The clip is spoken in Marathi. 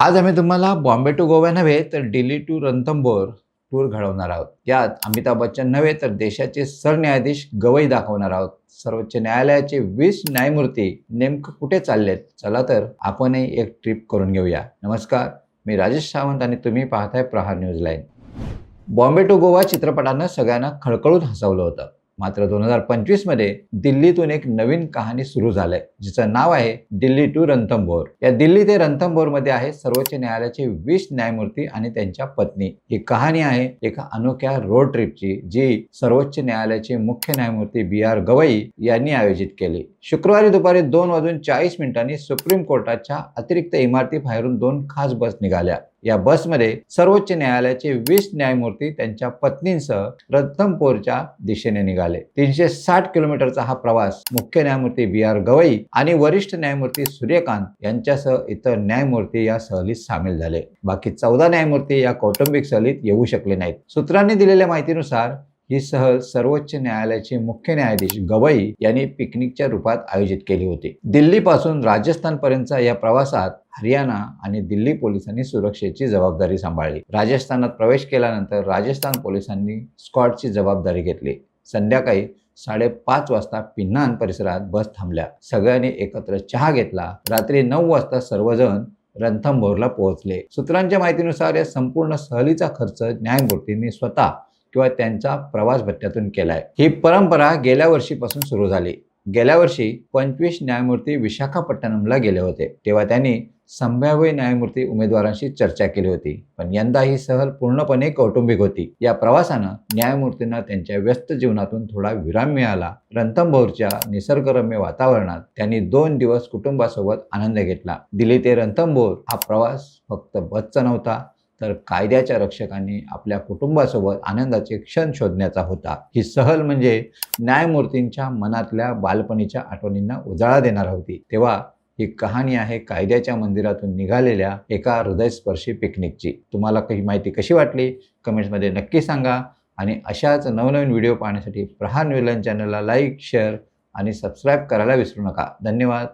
आज आम्ही तुम्हाला बॉम्बे टू गोवा नव्हे तर दिल्ली टू रणथंबोर टूर घडवणार आहोत. यात अमिताभ बच्चन नव्हे तर देशाचे सरन्यायाधीश गवई दाखवणार आहोत. सर्वोच्च न्यायालयाचे वीस न्यायमूर्ती नेमकं कुठे चाललेत? चला तर आपणही एक ट्रिप करून घेऊया. नमस्कार मी राजेश सावंत आणि तुम्ही पाहताय Prahaar news line. Bombay to Goa चित्रपटानं सगळ्यांना खळखळून हसवलं होतं. मात्र दोन हजार पंचवीसमध्ये दिल्लीतून एक नवीन कहाणी सुरू झालंय जिचं नाव आहे दिल्ली टू रणथंबोर. या दिल्ली ते रणथंबोरमध्ये आहे सर्वोच्च न्यायालयाचे वीस न्यायमूर्ती आणि त्यांच्या पत्नी. ही कहाणी आहे एका अनोख्या रोड ट्रिपची जी सर्वोच्च न्यायालयाचे मुख्य न्यायमूर्ती बी आर गवई यांनी आयोजित केली. शुक्रवारी दुपारी दोन वाजून चाळीस मिनिटांनी सुप्रीम कोर्टाच्या अतिरिक्त इमारती बाहेरून दोन खास बस निघाल्या. या बसमध्ये सर्वोच्च न्यायालयाचे वीस न्यायमूर्ती त्यांच्या पत्नींसह रत्नमपूरच्या दिशेने निघाले. तीनशे साठ किलोमीटरचा हा प्रवास मुख्य न्यायमूर्ती बी आर गवई आणि वरिष्ठ न्यायमूर्ती सूर्यकांत यांच्यासह इतर न्यायमूर्ती या सहलीत सामील झाले. बाकी चौदा न्यायमूर्ती या कौटुंबिक सहलीत येऊ शकले नाहीत. सूत्रांनी दिलेल्या माहितीनुसार ही सहल सर्वोच्च न्यायालयाचे मुख्य न्यायाधीश गवई यांनी पिकनिकच्या रूपात आयोजित केली होती. दिल्लीपासून राजस्थान पर्यंतच्या या प्रवासात हरियाणा आणि दिल्ली पोलिसांनी सुरक्षेची जबाबदारी सांभाळली. राजस्थानात प्रवेश केल्यानंतर राजस्थान पोलिसांनी स्क्वॉडची जबाबदारी घेतली. संध्याकाळी साडेपाच वाजता पिन्हान परिसरात बस थांबल्या. सगळ्यांनी एकत्र चहा घेतला. रात्री नऊ वाजता सर्वजण रणथंबोरला पोहोचले. सूत्रांच्या माहितीनुसार या संपूर्ण सहलीचा खर्च न्यायमूर्तींनी स्वतः किंवा त्यांचा प्रवास भत्त्यातून आहे ही परंपरा गेल्या वर्षीपासून सुरू झाली. गेल्या वर्षी पंचवीस न्यायमूर्ती विशाखापट्टणमला गेले होते. तेव्हा त्यांनी संभाव्य न्यायमूर्ती उमेदवारांशी चर्चा केली होती. पण यंदा ही सहल पूर्णपणे कौटुंबिक होती. या प्रवासानं न्यायमूर्तींना त्यांच्या व्यस्त जीवनातून थोडा विराम मिळाला. रणथंभोरच्या निसर्गरम्य वातावरणात त्यांनी दोन दिवस कुटुंबासोबत आनंद घेतला. दिल्ली ते रणथंभोर हा प्रवास फक्त बसचा नव्हता तर कायद्याच्या रक्षकांनी आपल्या कुटुंबासोबत आनंदाचे क्षण शोधण्याचा होता. ही सहल म्हणजे न्यायमूर्तींच्या मनातल्या बालपणीच्या आठवणींना उजाळा देणार होती. तेव्हा ही कहाणी आहे कायद्याच्या मंदिरातून निघालेल्या एका हृदयस्पर्शी पिकनिकची. तुम्हाला काही माहिती कशी वाटली? कमेंट्समध्ये नक्की सांगा. आणि अशाच नवनवीन व्हिडिओ पाहण्यासाठी प्रहार विलन चॅनलला लाईक शेअर आणि सबस्क्राईब करायला विसरू नका. धन्यवाद.